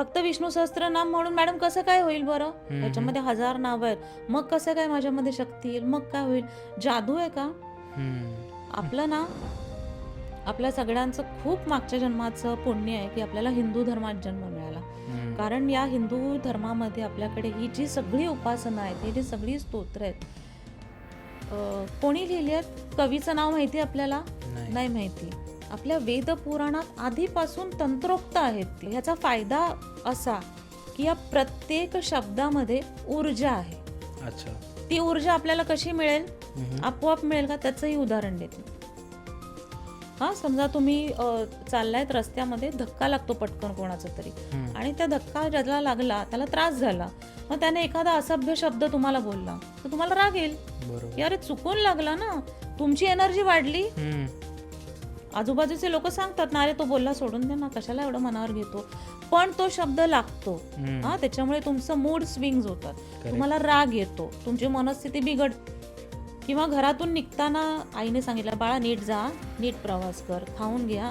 फक्त विष्णू सहस्त्रनाम म्हणून मॅडम कसं काय होईल बरं. त्याच्यामध्ये हजार नाव आहेत. मग कसं काय माझ्यामध्ये शक्ती येईल? मग काय होईल? जादू आहे का. आपलं ना आपल्या सगळ्यांचं खूप मागच्या जन्माचं पुण्य आहे की आपल्याला हिंदू धर्मात जन्म मिळाला. कारण या हिंदू धर्मामध्ये आपल्याकडे ही जी सगळी उपासना आहेत ही जी सगळी स्तोत्र आहेत कोणी लिहिली आहेत? कवीचं नाव माहिती आहे आपल्याला? नाही माहिती. आपल्या वेद पुराणात आधीपासून तंत्रोक्त आहेत. ह्याचा फायदा असा की या प्रत्येक शब्दामध्ये ऊर्जा आहे. अच्छा. ती ऊर्जा आपल्याला कशी मिळेल. आपोआप मिळेल का? त्याचंही उदाहरण देते. हा समजा तुम्ही चाललायत रस्त्यामध्ये धक्का लागतो पटकन कोणाचा तरी. आणि त्या धक्का ज्याला लागला त्याला त्रास झाला मग त्याने एखादा असभ्य शब्द तुम्हाला बोलला तर तुम्हाला राग येईल. अरे चुकून लागला ना. तुमची एनर्जी वाढली. आजूबाजूचे लोक सांगतात ना अरे तो बोलला सोडून दे ना कशाला एवढं मनावर घेतो? पण तो शब्द लागतो. हा त्याच्यामुळे तुमचं मूड स्विंग्स होतात तुम्हाला राग येतो. तुमची मनस्थिती बिघड. किंवा घरातून निघताना आईने सांगितलं बाळा नीट जा नीट प्रवास कर खाऊन घ्या.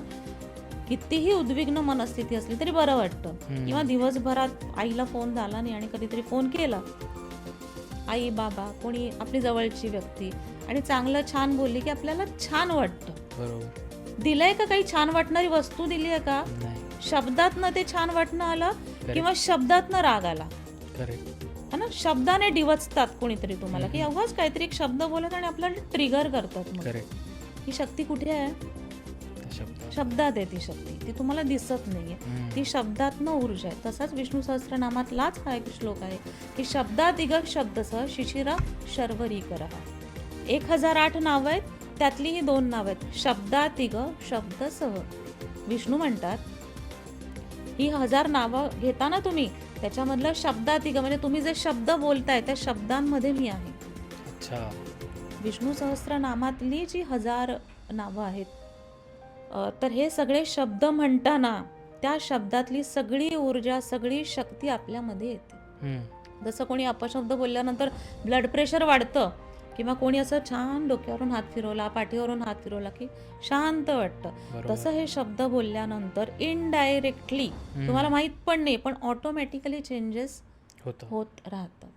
कितीही उद्विग्न मनस्थिती असली तरी बरं वाटतं. किंवा दिवसभरात आईला फोन झाला नाही आणि कधीतरी फोन केला. आई बाबा कोणी आपली जवळची व्यक्ती. आणि चांगलं छान बोलली की आपल्याला छान वाटतं. बरोबर. दिलंय का काही छान वाटणारी वस्तू दिली आहे का? नाही. शब्दातनं ते छान वाटणं आलं. किंवा शब्दातनं राग आला? करेक्ट है ना? शब्दाने डिवचतात कोणीतरी तुम्हाला की अवघाच काहीतरी एक शब्द बोलत आणि आपल्याला ट्रिगर करतात मग. करेक्ट ही शक्ती कुठे आहे? शब्द शब्दात. आहे ती शक्ती. ती तुम्हाला दिसत नाहीये. हम्म. ती शब्दातनं ऊर्जा आहे. तसाच विष्णू सहस्त्रनामातलाच हा एक श्लोक आहे की शब्दात इग शब्दसह शिशिरा शर्वरी करहा एक हजार आठ नावं आहेत. त्यातली ही दोन नावं आहेत. शब्दात इग शब्दसह विष्णू म्हणतात ही हजार नावं घेता ना तुम्ही त्याच्यामधलं शब्दात इग म्हणजे तुम्ही जे शब्द बोलताय त्या शब्दांमध्ये मी आहे. अच्छा. विष्णू सहस्त्रनामातली जी हजार नावं आहेत तर हे सगळे शब्द म्हणताना त्या शब्दातली सगळी ऊर्जा सगळी शक्ती आपल्यामध्ये येते. जसं कोणी अपशब्द बोलल्यानंतर ब्लड प्रेशर वाढतं किंवा कोणी असं छान डोक्यावरून हात फिरवला पाठीवरून हात फिरवला की शांत वाटतं. तसं हे शब्द बोलल्यानंतर इनडायरेक्टली तुम्हाला माहीत पण नाही पण ऑटोमॅटिकली चेंजेस होतं. होत राहतात